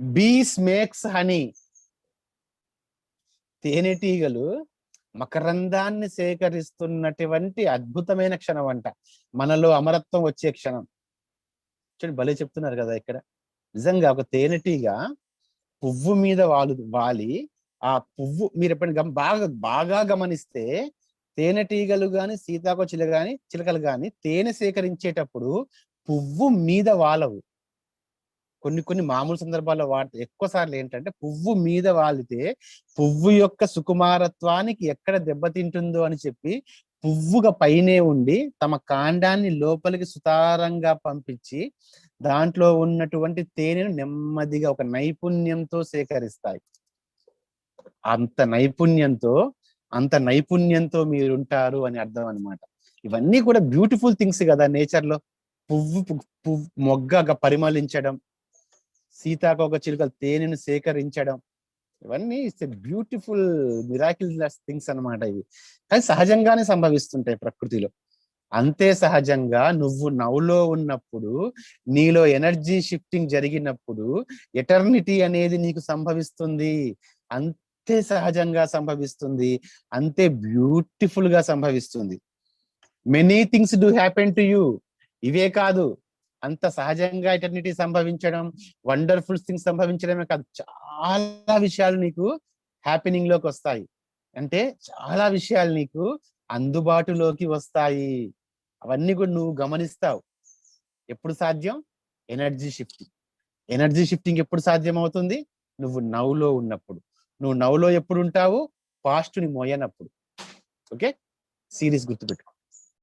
బీస్ makes honey. తేనెటీగలు మకరందాన్ని సేకరిస్తున్నటువంటి అద్భుతమైన క్షణం అంట. మనలో అమరత్వం వచ్చే క్షణం. చూడండి భలే చెప్తున్నారు కదా ఇక్కడ. నిజంగా ఒక తేనెటీగ పువ్వు మీద వాలు వాలి ఆ పువ్వు మీరు ఎప్పుడైనా బాగా బాగా గమనిస్తే తేనెటీగలు గాని సీతాకోచిలు గాని చిలకలు గాని తేనె సేకరించేటప్పుడు పువ్వు మీద వాలవు. కొన్ని కొన్ని మామూలు సందర్భాల్లో వాడితే ఎక్కువ సార్లు ఏంటంటే పువ్వు మీద వాలితే పువ్వు యొక్క సుకుమారత్వానికి ఎక్కడ దెబ్బతింటుందో అని చెప్పి పువ్వుగా పైనే ఉండి తమ కాండాన్ని లోపలికి సుతారంగా పంపించి దాంట్లో ఉన్నటువంటి తేనెను నెమ్మదిగా ఒక నైపుణ్యంతో సేకరిస్తాయి. అంత నైపుణ్యంతో అంత నైపుణ్యంతో మీరు ఉంటారు అని అర్థం అన్నమాట. ఇవన్నీ కూడా బ్యూటిఫుల్ థింగ్స్ కదా నేచర్లో పువ్వు పువ్వు మొగ్గగా పరిమళించడం సీతాకోక చిలుకలు తేనెను సేకరించడం. ఇవన్నీ ఇట్స్ బ్యూటిఫుల్ మిరాకిల్ థింగ్స్ అన్నమాట ఇవి. కానీ సహజంగానే సంభవిస్తుంటాయి ప్రకృతిలో. అంతే సహజంగా నువ్వు నవ్వులో ఉన్నప్పుడు నీలో ఎనర్జీ షిఫ్టింగ్ జరిగినప్పుడు ఎటర్నిటీ అనేది నీకు సంభవిస్తుంది. అంతే సహజంగా సంభవిస్తుంది. అంతే బ్యూటిఫుల్గా సంభవిస్తుంది. Many things do happen to you. ఇవే కాదు. అంత సహజంగా ఎటర్నిటీ సంభవించడం వండర్ఫుల్ థింగ్స్ సంభవించడమే కాదు. చాలా విషయాలు నీకు హ్యాపెనింగ్లోకి వస్తాయి. అంటే చాలా విషయాలు నీకు అందుబాటులోకి వస్తాయి. అవన్నీ కూడా నువ్వు గమనిస్తావు. ఎప్పుడు సాధ్యం? ఎనర్జీ షిఫ్టింగ్ ఎనర్జీ షిఫ్టింగ్ ఎప్పుడు సాధ్యం అవుతుంది నువ్వు నవ్వులో ఉన్నప్పుడు. నువ్వు నవ్వులో ఎప్పుడు ఉంటావు? పాస్ట్ని మోయనప్పుడు. ఓకే? సిరీస్ గుర్తుపెట్టుకో.